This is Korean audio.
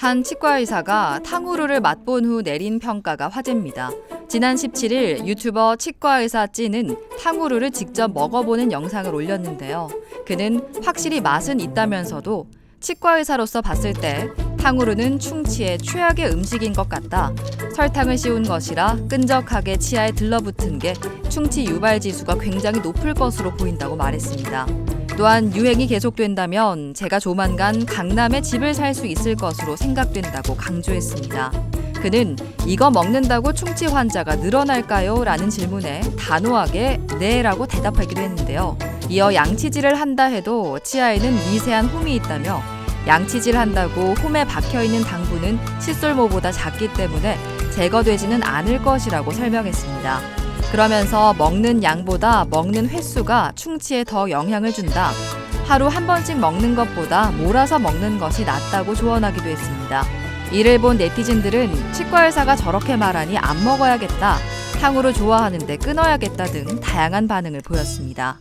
한 치과 의사가 탕후루를 맛본 후 내린 평가가 화제입니다. 지난 17일 유튜버 치과 의사 찌는 탕후루를 직접 먹어보는 영상을 올렸는데요. 그는 확실히 맛은 있다면서도 치과 의사로서 봤을 때 탕후루는 충치의 최악의 음식인 것 같다. 설탕을 씌운 것이라 끈적하게 치아에 들러붙은 게 충치 유발 지수가 굉장히 높을 것으로 보인다고 말했습니다. 또한 유행이 계속된다면 제가 조만간 강남에 집을 살 수 있을 것으로 생각된다고 강조했습니다. 그는 이거 먹는다고 충치 환자가 늘어날까요? 라는 질문에 단호하게 네 라고 대답하기도 했는데요. 이어 양치질을 한다 해도 치아에는 미세한 홈이 있다며 양치질 한다고 홈에 박혀 있는 당분은 칫솔모보다 작기 때문에 제거되지는 않을 것이라고 설명했습니다. 그러면서 먹는 양보다 먹는 횟수가 충치에 더 영향을 준다. 하루 한 번씩 먹는 것보다 몰아서 먹는 것이 낫다고 조언하기도 했습니다. 이를 본 네티즌들은 치과 의사가 저렇게 말하니 안 먹어야겠다. 탕후루 좋아하는데 끊어야겠다 등 다양한 반응을 보였습니다.